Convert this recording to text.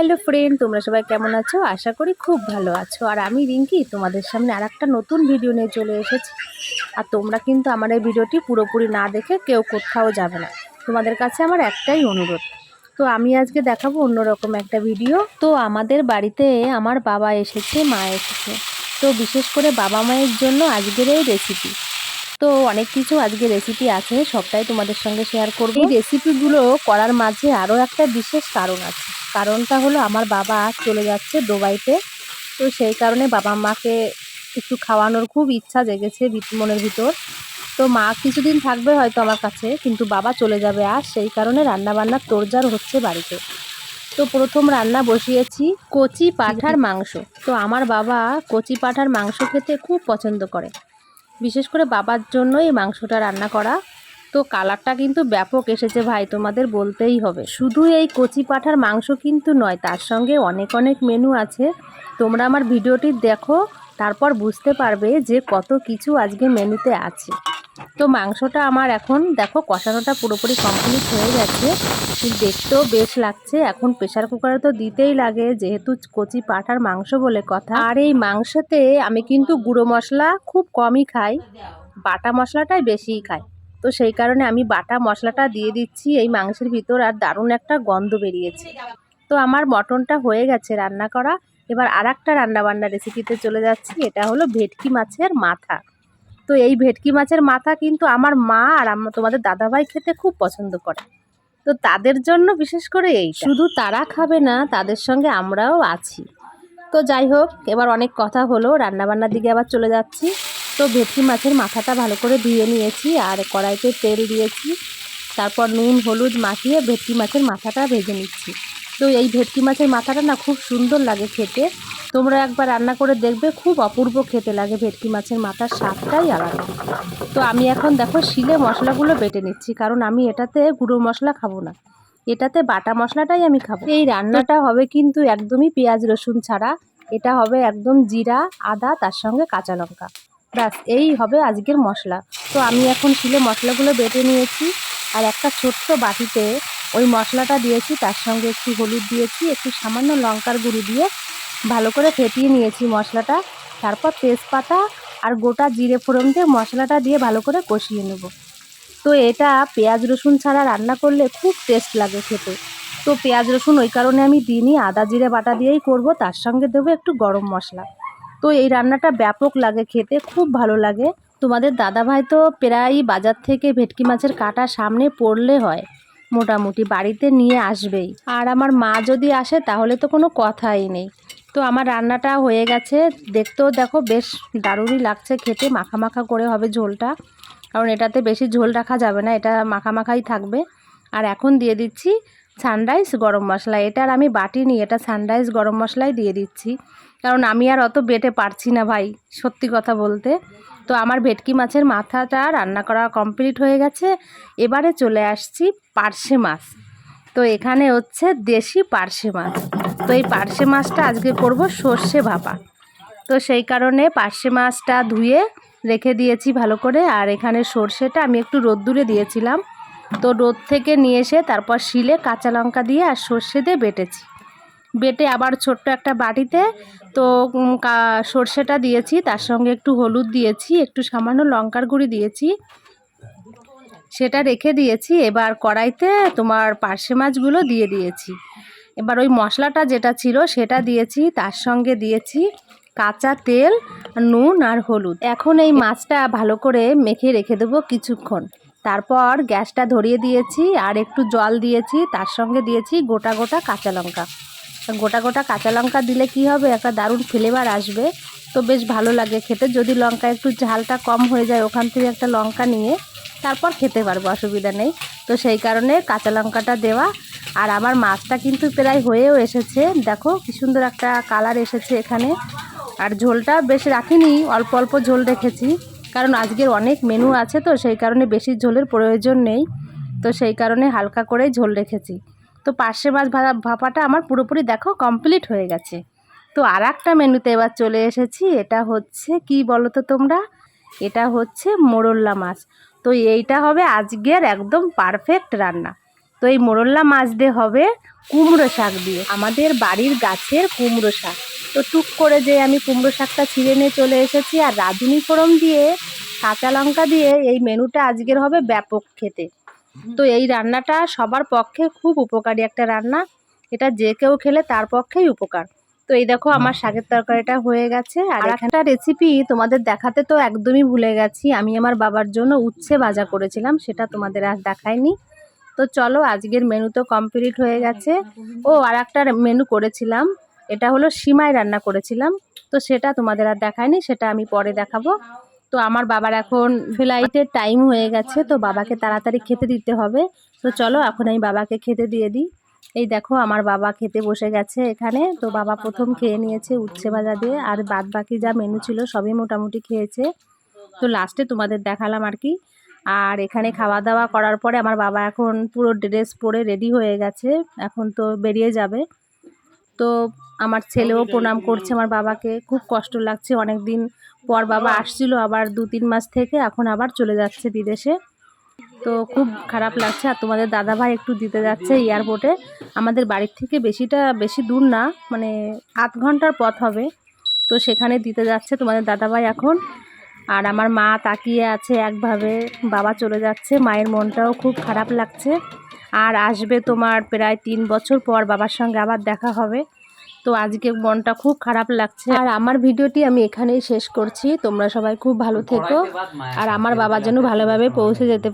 Hello friend তোমরা সবাই কেমন আছো? আশা করি খুব ভালো আছো। আর আমি রিঙ্কি, তোমাদের সামনে আর একটা নতুন ভিডিও নিয়ে চলে এসেছি। আর তোমরা কিন্তু আমার এই ভিডিওটি পুরোপুরি না দেখে কেউ কোথাও যাবে না। তোমাদের কাছে আমার একটাই অনুরোধ। তো আমি আজকে দেখাবো অন্যরকম একটা ভিডিও তো আমাদের বাড়িতে আমার বাবা এসেছে, মা এসেছে। তো বিশেষ করে বাবা মায়ের জন্য আজকের এই রেসিপি তো অনেক কিছু আজকে রেসিপি আছে, সবটাই তোমাদের সঙ্গে শেয়ার করব। এই রেসিপিগুলো করার মাঝে আরও একটা বিশেষ কারণ আছে। কারণটা হলো আমার বাবা চলে যাচ্ছে দুবাইতে। তো সেই কারণে বাবা মাকে একটু খাওয়ানোর খুব ইচ্ছা জেগেছে মনের ভিতর। তো মা কিছুদিন থাকবে হয়তো আমার কাছে, কিন্তু বাবা চলে যাবে আর সেই কারণে রান্নাবান্নার তোড়জাড় হচ্ছে বাড়িতে। তো প্রথম রান্না বসিয়েছি কচি পাঠার মাংস। তো আমার বাবা কচি পাঠার মাংস খেতে খুব পছন্দ করে। বিশেষ করে বাবার জন্য এই মাংসটা রান্না করা। তো কালারটা কিন্তু ব্যাপক এসেছে ভাই, তোমাদের বলতেই হবে। শুধু এই কচি পাঠার মাংস কিন্তু নয়, তার সঙ্গে অনেক অনেক মেনু আছে। তোমরা আমার ভিডিওটি দেখো, তারপর বুঝতে পারবে যে কত কিছু আজকে মেনুতে আছে। তো মাংসটা আমার এখন, দেখো কষানোটা পুরোপুরি কমপ্লিট হয়ে গেছে। দেখতেও বেশ লাগছে, এখন প্রেশার কুকারে তো দিতেই লাগে, যেহেতু কচি পাঠার মাংস বলে কথা। আর এই মাংসতে আমি কিন্তু গুঁড়ো মশলা খুব কমই খাই, বাটা মশলাটাই বেশিই খাই। তো সেই কারণে আমি বাটা মশলাটা দিয়ে দিচ্ছি, এই মাংসের ভিতর আর দারুণ একটা গন্ধ বেরিয়েছে। তো আমার মটনটা হয়ে গেছে রান্না করা। এবার আর একটা রান্নাবান্না রেসিপিতে চলে যাচ্ছি, এটা হলো ভেটকি মাছের মাথা। তো এই ভেটকি মাছের মাথা কিন্তু আমার মা আর আমার তোমাদের দাদাভাই খেতে খুব পছন্দ করে। তো তাদের জন্য বিশেষ করে এই শুধু তারা খাবে না, তাদের সঙ্গে আমরাও আছি। তো যাই হোক, এবার অনেক কথা হলো, রান্নাবান্নার দিকে আবার চলে যাচ্ছি। তো ভেটকি মাছের মাথাটা ভালো করে ধুয়ে নিয়েছি আর কড়াইতে তেল দিয়েছি। তারপর নুন, হলুদ মাখিয়ে ভেটকি মাছের মাথাটা ভেজে নিচ্ছি। তো এই ভেটকি মাছের মাথাটা না খুব সুন্দর লাগে খেতে। তোমরা একবার রান্না করে দেখবে, খুব অপূর্ব খেতে লাগে ভেটকি মাছের মাথার স্বাদটাই আলাদা। তো আমি এখন দেখো শিলে মশলাগুলো বেটে নিচ্ছি, কারণ আমি এটাতে গুঁড়ো মশলা খাব না। এটাতে বাটা মশলাটাই আমি খাব। এই রান্নাটা হবে কিন্তু একদমই পেঁয়াজ রসুন ছাড়া। এটা হবে একদম জিরা, আদা, তার সঙ্গে কাঁচা লঙ্কা। ব্যাস, এই হবে আজকের মশলা। তো আমি এখন শিলে মশলাগুলো বেটে নিয়েছি, আর একটা ছোট্ট বাটিতে ওই মশলাটা দিয়েছি, তার সঙ্গে একটু হলুদ দিয়েছি, একটু সামান্য লঙ্কার গুঁড়ো দিয়ে ভালো করে ফেটিয়ে নিয়েছি মশলাটা। তারপর তেজপাতা আর গোটা জিরে ফোড়ন দিয়ে মশলাটা দিয়ে ভালো করে কষিয়ে নেব। তো এটা পেঁয়াজ, রসুন ছাড়া রান্না করলে খুব টেস্ট লাগে খেতে। তো পেঁয়াজ, রসুন ওই কারণে আমি দিইনি, আদা, জিরে বাটা দিয়েই করব, তার সঙ্গে দেবো একটু গরম মশলা। তো এই রান্নাটা ব্যাপক লাগে খেতে, খুব ভালো লাগে। তোমাদের দাদাভাই তো প্রায়ই বাজার থেকে ভেটকি মাছের কাটা সামনে পড়লে হয়, মোটামুটি বাড়িতে নিয়ে আসবেই। আর আমার মা যদি আসে তাহলে তো কোনো কথাই নেই। তো আমার রান্নাটা হয়ে গেছে, দেখতেও দেখো বেশ দারুণই লাগছে খেতে, মাখা মাখা করে হবে ঝোলটা। কারণ এটাতে বেশি ঝোল রাখা যাবে না, এটা মাখা মাখাই থাকবে। আর এখন দিয়ে দিচ্ছি সানরাইজ গরম মশলা। এটা আর আমি বাটিনি, এটা সানরাইজ গরম মশলাই দিয়ে দিচ্ছি। কারণ আমি আর অত বেটে পারছি না ভাই, সত্যি কথা বলতে। তো আমার ভেটকি মাছের মাথাটা রান্না করা কমপ্লিট হয়ে গেছে। এবারে চলে আসছি পার্শে মাছ। তো এখানে হচ্ছে দেশি পার্শে মাছ। তো এই পার্শে মাছটা আজকে করব সর্ষে ভাপা। তো সেই কারণে পার্শে মাছটা ধুয়ে রেখে দিয়েছি ভালো করে। আর এখানে সর্ষেটা আমি একটু রোদ্দুরে দিয়েছিলাম। তো রোদ থেকে নিয়ে এসে তারপর শিলে কাঁচা লঙ্কা দিয়ে আর সর্ষে দিয়ে বেটেছি। বেটে আবার ছোট্ট একটা বাটিতে তো সর্ষেটা দিয়েছি, তার সঙ্গে একটু হলুদ দিয়েছি, একটু সামান্য লঙ্কার গুঁড়ি দিয়েছি। সেটা রেখে দিয়েছি, এবার কড়াইতে তোমার পার্শে মাছগুলো দিয়ে দিয়েছি। এবার ওই মশলাটা যেটা ছিল সেটা দিয়েছি, তার সঙ্গে দিয়েছি কাঁচা তেল, নুন আর হলুদ। এখন এই মাছটা ভালো করে মেখে রেখে দেবো কিছুক্ষণ। তারপর গ্যাসটা ধরিয়ে দিয়েছি আর একটু জল দিয়েছি, তার সঙ্গে দিয়েছি গোটা গোটা কাঁচা লঙ্কা। গোটা গোটা কাঁচা লঙ্কা দিলে কি হবে? একটা দারুণ ফ্লেভার আসবে। তো বেশ ভালো লাগে খেতে। যদি লঙ্কা একটু ঝালটা কম হয়ে যায় ওখান থেকে একটা লঙ্কা নিয়ে তারপর খেতে পারব, অসুবিধা নেই। তো সেই কারণে কাঁচা লঙ্কাটা দেওয়া। আর আমার মাছটা কিন্তু প্রায় হয়েও এসেছে। দেখো কি সুন্দর একটা কালার এসেছে এখানে। আর ঝোলটা বেশ রাখিনি, অল্প অল্প ঝোল রেখেছি। কারণ আজকের অনেক মেনু আছে তো, সেই কারণে বেশি ঝোলের প্রয়োজন নেই। তো সেই কারণে হালকা করেই ঝোল রেখেছি। তো পার্শে মাছ ভাপাটা আমার পুরোপুরি দেখো কমপ্লিট হয়ে গেছে। তো আর একটা মেনুতে এবার চলে এসেছি, এটা হচ্ছে কি বলো তো তোমরা? এটা হচ্ছে মোরল্লা মাছ। তো এইটা হবে আজকের একদম পারফেক্ট রান্না। তো এই মোরল্লা মাছ দিয়ে হবে কুমড়ো শাক দিয়ে। আমাদের বাড়ির গাছের কুমড়ো শাক। তো টুক করে যে আমি কুমড়ো শাকটা ছিঁড়ে নিয়ে চলে এসেছি আর রাঁধুনি ফোড়ন দিয়ে কাঁচা লঙ্কা দিয়ে এই মেনুটা আজকের হবে ব্যাপক খেতে। তো এই রান্নাটা সবার পক্ষে খুব উপকারী একটা রান্না। এটা যে কেউ খেলে তার পক্ষেই উপকার। তো এই দেখো আমার শাকের তরকারিটা হয়ে গেছে। আর একটা রেসিপি তোমাদের দেখাতে তো একদমই ভুলে গেছি। আমি আমার বাবার জন্য উচ্ছে ভাজা করেছিলাম সেটা তোমাদের আর দেখাইনি। তো চলো আজকের মেনু তো কমপ্লিট হয়ে গেছে। ও আর একটা মেনু করেছিলাম। এটা হলো সিমাই রান্না করেছিলাম। তো সেটা তোমাদের আর দেখায়নি, সেটা আমি পরে দেখাবো। তো আমার বাবার এখন ফ্লাইটের টাইম হয়ে গেছে, তো বাবাকে তাড়াতাড়ি খেতে দিতে হবে। তো চলো, এখন আমি বাবাকে খেতে দিয়ে দিই। এই দেখো, আমার বাবা খেতে বসে গেছে এখানে। তো বাবা প্রথম খেয়ে নিয়েছে উচ্ছে ভাজা দিয়ে, আর বাদ বাকি যা মেনু ছিল সবই মোটামুটি খেয়েছে। তো লাস্টে তোমাদের দেখালাম আর কি। আর এখানে খাওয়া দাওয়া করার পরে আমার বাবা এখন পুরো ড্রেস পরে রেডি হয়ে গেছে। এখন তো বেরিয়ে যাবে। তো আমার ছেলেও প্রণাম করছে আমার বাবাকে। খুব কষ্ট লাগছে। অনেক দিন পর বাবা আসছিল আবার দু তিন মাস থেকে এখন আবার চলে যাচ্ছে বিদেশে। তো খুব খারাপ লাগছে। আর তোমাদের দাদাভাই একটু দিতে যাচ্ছে এয়ারপোর্টে। আমাদের বাড়ির থেকে বেশিটা বেশি দূর না মানে আধ ঘণ্টার পথ হবে। তো সেখানে দিতে যাচ্ছে তোমাদের দাদাভাই এখন। আর আমার মা তাকিয়ে আছে একভাবে। বাবা চলে যাচ্ছে। মায়ের মনটাও খুব খারাপ লাগছে। আর আসবে তোমার প্রায় তিন বছর পর বাবার সঙ্গে আবার দেখা হবে। তো আজকে মনটা খুব খারাপ লাগছে। আর আমার ভিডিওটি আমি এখানেই শেষ করছি। তোমরা সবাই খুব ভালো থেকো। আর আমার বাবা যেন ভালোভাবে পৌঁছে যেতে